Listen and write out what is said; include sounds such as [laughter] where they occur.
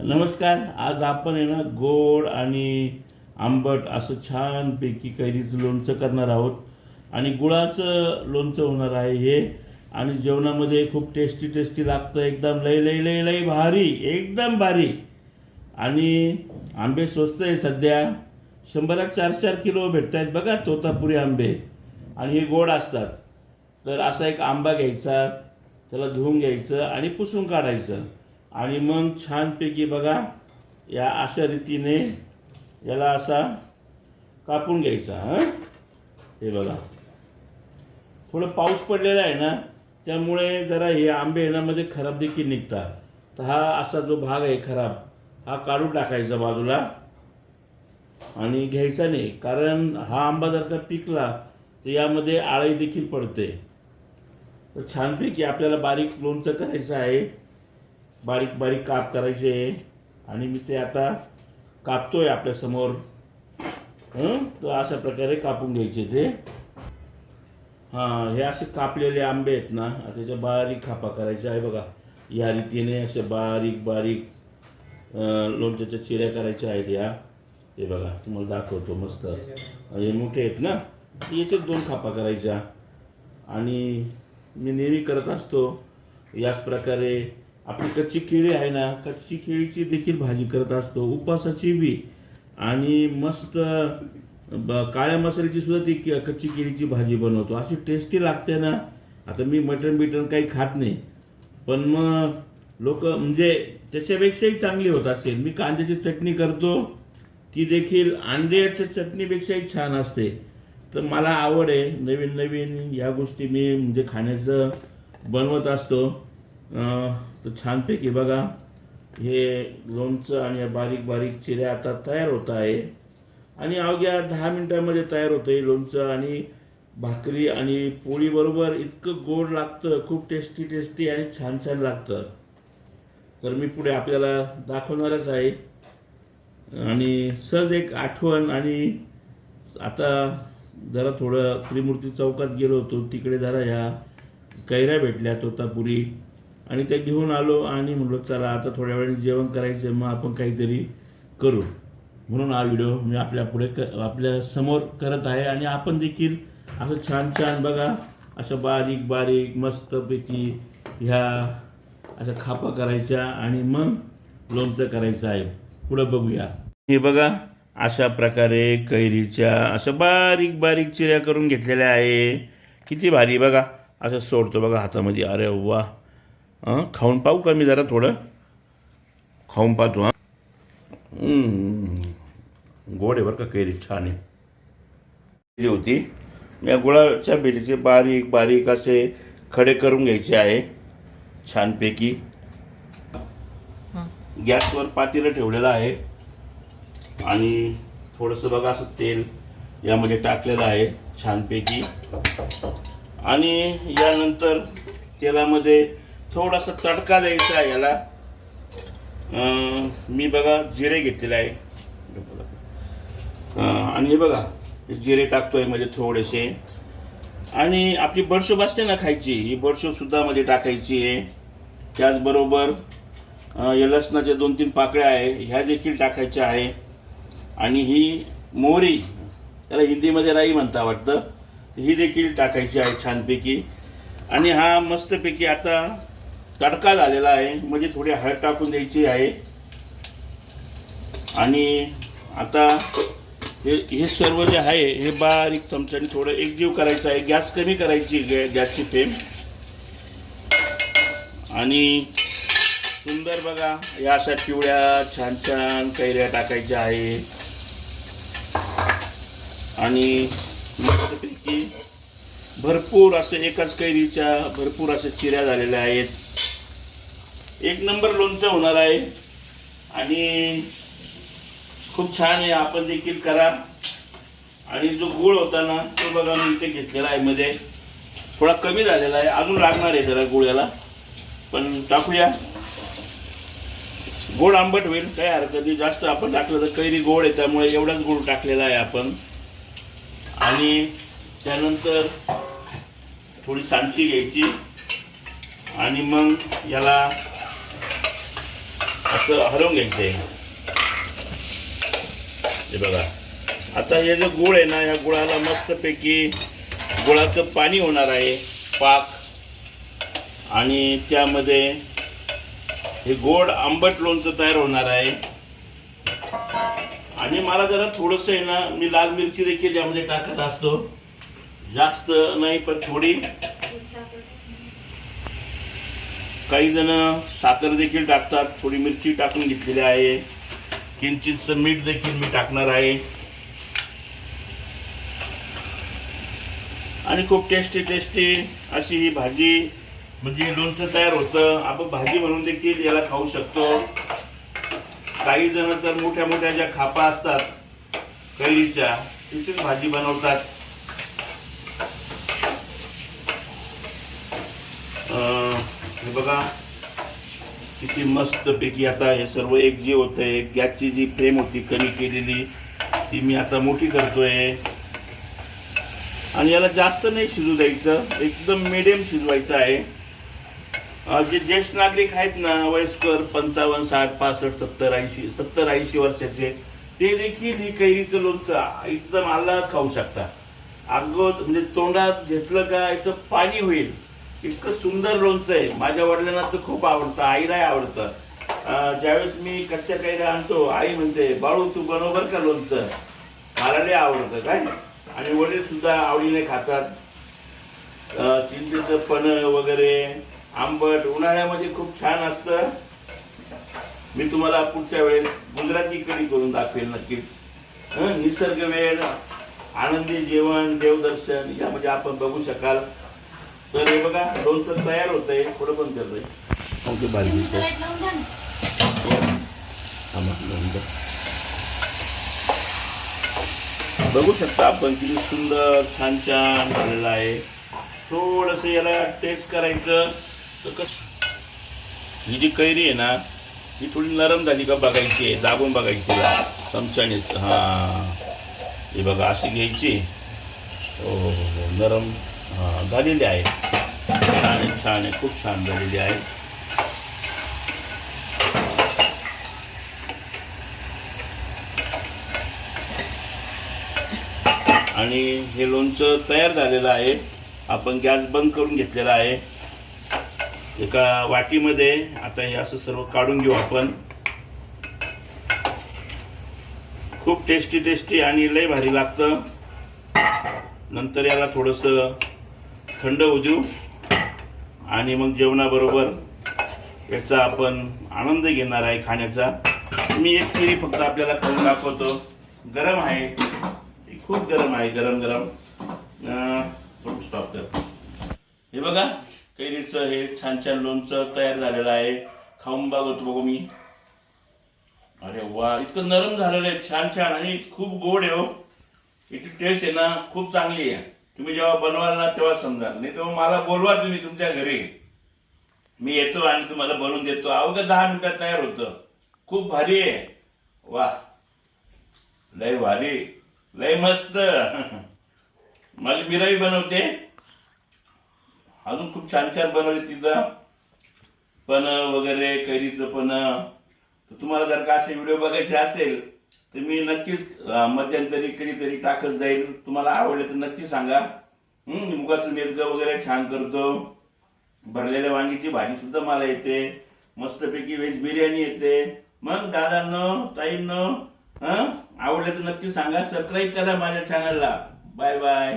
नमस्कार आज आपण आहे ना गोड आणि आंबट असं छानपैकी कैरीचं लोणचं करणार आहोत. आणि गुळाचं लोणचं होणार आहे हे. आणि जेवणामध्ये खूप टेस्टी टेस्टी लागतं. एकदम लई लई लई लई भारी एकदम भारी. आणि आंबे स्वस्त आहे सध्या. शंभरात चार चार किलो भेटत आहेत बघा तोतापुरी आंबे. आणि हे गोड असतात. तर असा एक आंबा घ्यायचा त्याला धुवून घ्यायचं आणि पुसून काढायचं. आणि मग छानपैकी बघा या अशा रीतीने याला असा कापून घ्यायचा हां? हे बघा. थोडं पाऊस पडलेला आहे ना त्यामुळे जरा हे आंबे येण्यामध्ये म्हणजे खराब देखील निघतात. तर हा असा जो भाग आहे खराब हा काढून टाकायचा बाजूला आणि घ्यायचा नाही. कारण हा आंबा जर का पिकला तर यामध्ये आळी देखील पडते. तर छानपैकी आपल्याला बारीक लोणचं करायचं आहे. बारीक बारीक काप करायचे. आणि मी ते आता कापतोय आपल्यासमोर तर अशा प्रकारे कापून घ्यायचे ते. हां हे असे कापलेले आंबे आहेत ना त्याच्या बारीक खापा करायच्या. आहे बघा या रीतीने असे बारीक बारीक लोणच्याच्या चिऱ्या करायच्या आहेत या. हे बघा तुम्हाला दाखवतो मस्त. हे मोठे आहेत ना याच्यात दोन खापा करायच्या. आणि मी नेहमी करत असतो याच प्रकारे आपली कच्ची केळी आहे ना कच्ची केळीची देखील भाजी करत असतो. उपवासाची बी. आणि मस्त ब काळ्या मसाल्याची सुद्धा ती कच्ची केळीची भाजी बनवतो. अशी टेस्टी लागते ना. आता मी मटण बिटन काही खात नाही. पण मग लोक म्हणजे त्याच्यापेक्षाही चांगली होत असेल. मी कांद्याची चटणी करतो. ती देखील अंड्याच्या चटणीपेक्षाही छान असते. तर मला आवड आहे. नवीन नवीन या गोष्टी मी म्हणजे खाण्याचं बनवत असतो. तर छानपैकी बघा. हे लोणचं आणि या बारीक बारीक चिऱ्या आता तयार होत आहे. आणि अवघ्या दहा मिनटामध्ये तयार होतं हे लोणचं आणि भाकरी आणि पोळीबरोबर इतकं गोड लागतं खूप टेस्टी टेस्टी आणि छान छान लागतं. तर मी पुढे आपल्याला दाखवणारच आहे. आणि सहज एक आठवण आणि आता जरा थोडं त्रिमूर्ती चौकात गेलो होतो तिकडे जरा ह्या कैऱ्या भेटल्या तोतापुरी. आणि ते घेऊन आलो आणि म्हणलो चला आता थोड्या वेळाने जेवण करायचं मग आपण काहीतरी करू. म्हणून हा व्हिडिओ मी आपल्या पुढे क आपल्यासमोर करत आहे आणि आपण देखील असं छान छान बघा असं बारीक बारीक मस्तपैकी ह्या अशा खापा करायच्या आणि मग लोणचं करायचं आहे. पुढं बघूया. हे बघा अशा प्रकारे कैरीच्या अशा बारीक बारीक चिऱ्या करून घेतलेल्या आहे. किती भारी बघा असं सोडतो बघा हातामध्ये. अरे वा! हां खाऊन पाहू का मी जरा थोडं खाऊन पाहतो हां गोड आहे बरं का कैरी छान आहे केली होती या गुळाच्या बेरीचे बारीक बारीक असे खडे करून घ्यायचे आहे छानपैकी गॅसवर पातेलं ठेवलेलं आहे आणि थोडंसं बघा असं तेल यामध्ये टाकलेलं आहे छानपैकी आणि यानंतर तेलामध्ये थोडासा तडका द्यायचा आहे याला. मी बघा जिरे घेतलेले आहे. आणि हे बघा जिरे टाकतोय म्हणजे थोडेसे. आणि आपली बडशोप असते ना खायची ही बडशोपसुद्धा म्हणजे मध्ये टाकायची आहे. त्याचबरोबर या लसणाच्या दोन तीन पाकळ्या आहे ह्या देखील टाकायच्या आहे. आणि ही मोहरी त्याला हिंदीमध्ये राई म्हणता वाटतं ही देखील टाकायची आहे छानपैकी. आणि हा मस्तपैकी आता तडका झालेला आहे. म्हणजे थोडी हळद टाकून द्यायची आहे. आणि आता हे हे सर्व जे आहे हे बारीक चमच्याने थोडं एकजीव करायचं आहे. गॅस कमी करायची गॅ- गॅसची फ्लेम. आणि सुंदर बघा या अशा पिवळ्या छान छान कैऱ्या टाकायच्या आहे. आणि मस्तपैकी भरपूर असे एकाच कैरीच्या भरपूर अशा चिऱ्या झालेल्या आहेत. एक नंबर लोणचं होणार आहे. आणि खूप छान आहे. आपण देखील करा. आणि जो गुळ होता ना तो बघा मी इथे घेतलेला आहे मध्ये. थोडा कमी झालेला आहे. अजून लागणार आहे जरा गुळ याला. पण टाकूया. गोड आंबट होईल. काय हरकत नाही. जास्त आपण टाकलं तर कैरी गोड आहे. त्यामुळे एवढाच गुळ टाकलेला आहे आपण. आणि त्यानंतर थोडी सांची घ्यायची. आणि मग याला असं हलवून घ्यायचं. आहे हे बघा. आता हे जो गुळ आहे ना या गुळाला मस्तपैकी गुळाचं पाणी होणार आहे पाक. आणि त्यामध्ये हे गोड आंबट लोणचं तयार होणार आहे. आणि मला जरा थोडंसं आहे ना मी लाल मिरची देखील यामध्ये टाकत असतो. जास्त नाही पण थोडी. काही जण साखर देखील टाकतात. थोडी मिरची टाकून घेतलेली आहे. किंचितचं मीठ देखील मी टाकणार आहे. आणि खूप टेस्टी टेस्टी अशी ही भाजी म्हणजे लोणचं तयार होतं. आपण भाजी म्हणून देखील याला खाऊ शकतो. काही जण तर मोठ्या मोठ्या ज्या खापा असतात कैरीच्या तिथेच भाजी बनवतात. अं, हे बघा किती मस्त पैकी आता हे सर्व एक जी होतं आहे गॅसची जी फ्रेम होती कमी केलेली ती मी आता मोठी करतोय. आणि याला जास्त नाही शिजू द्यायचं एकदम मिडियम शिजवायचं आहे. जे ज्येष्ठ नागरिक आहेत ना वयस्कर पंचावन्न साठ पासष्ट सत्तर ऐंशी सत्तर ऐंशी वर्षाचे ते देखील ही कैरीचं लोणचं एकदम आल्हाद खाऊ शकता. अगोद म्हणजे तोंडात घेतलं का याचं पाणी होईल. इतकं सुंदर लोणचं आहे. माझ्या वडिलांना तर खूप आवडतं आईलाही आवडतं. ज्यावेळेस मी कच्च्या कैऱ्या आणतो आई म्हणते बाळू तू बरोबर का लोणचं? मला लय आवडतं काय? आणि वडील सुद्धा आवडीने खातात. अं, चिंचेचं पण वगैरे आंबट उन्हाळ्यामध्ये खूप छान असतं. मी तुम्हाला पुढच्या वेळेस गुजराती कडी करून दाखवेल नक्कीच. निसर्ग वेळ आनंदी जेवण देवदर्शन यामध्ये आपण बघू शकाल. तर हे बघा लोणचं तयार होत आहे थोडं पण करतोय. भाजी बघू शकता आपण किती सुंदर छान छान झालेलं आहे. थोडस याला टेस्ट करायचं. तर कस ही जी कैरी आहे ना ही थोडी नरम झाली का बघायची आहे. दाबून बघायची तिला चमच्याने. हा. हे बघा अशी घ्यायची हो हो हो. नरम. झालेले आहे. छान आहे छान आहे खूप छान झालेली आहे. आणि हे लोणचं तयार झालेलं आहे. आपण गॅस बंद करून घेतलेला आहे. एका वाटीमध्ये आता हे असं सर्व काढून घेऊ आपण. खूप टेस्टी टेस्टी आणि लय भारी लागतं. नंतर याला थोडंसं थंड होऊ देऊ आणि मग जेवणाबरोबर याचा आपण आनंद घेणार आहे खाण्याचा. मी एक केळी फक्त आपल्याला खाऊन दाखवतो. गरम आहे. खूप गरम आहे. गरम गरम. स्टॉप कर. हे बघा कैरीचं हे छान छान लोणचं तयार झालेलं आहे. खाऊन बघतो बघू मी. अरे वा इतकं नरम झालेलं आहे. छान छान आणि खूप गोड आहे हो. याची टेस्ट आहे ना खूप चांगली आहे. तुम्ही जेव्हा बनवाल ना तेव्हा समजाल. नाही तेव्हा मला बोलवा तुम्ही तुमच्या घरी. मी येतो आणि तुम्हाला बनवून देतो. अवघ्या दहा मिनिटात तयार होतं. खूप भारी आहे. वा लय भारी. लय मस्त. [laughs] माझी मिराई बनवते. अजून खूप छान छान बनवले तिथं. पण वगैरे कैरीचं पण. तुम्हाला जर का असे व्हिडिओ बघायचे असेल तर मी नक्कीच मध्यंतरी कधीतरी टाकत जाईल. तुम्हाला आवडले तर नक्की सांगा. मुगाचं मिरग वगैरे छान करतो. भरलेल्या वांगीची भाजी सुद्धा मला येते. मस्तपैकी व्हेज बिर्याणी येते. मग दादांनो ताईंनो आवडले आवडलं तर नक्की सांगा. सबस्क्राईब करा माझ्या चॅनलला बाय बाय